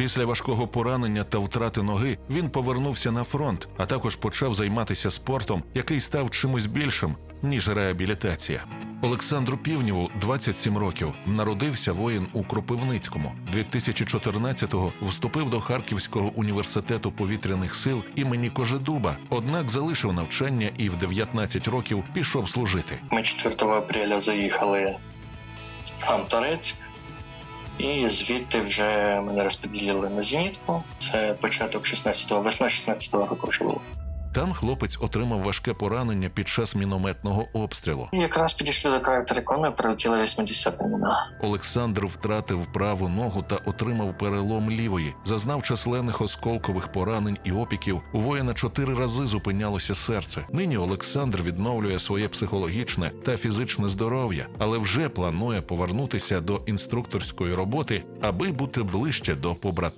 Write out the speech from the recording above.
Після важкого поранення та втрати ноги він повернувся на фронт, а також почав займатися спортом, який став чимось більшим ніж реабілітація. Олександру Півнєву 27 років. Народився воїн у Кропивницькому. 2014-го вступив до Харківського університету повітряних сил імені Кожедуба, однак залишив навчання і в 19 років пішов служити. Ми 4 апреля заїхали в Хам-Торецьк, і звідти вже мене розподілили на зенітку. Це початок 16-го, весна 16-го року вже було. Там хлопець отримав важке поранення під час мінометного обстрілу. Якраз підійшли до краю терикону, прилетіла 80 міна. Олександр втратив праву ногу та отримав перелом лівої, зазнав численних осколкових поранень і опіків. У воїна чотири рази зупинялося серце. Нині Олександр відновлює своє психологічне та фізичне здоров'я, але вже планує повернутися до інструкторської роботи, аби бути ближче до побратимів.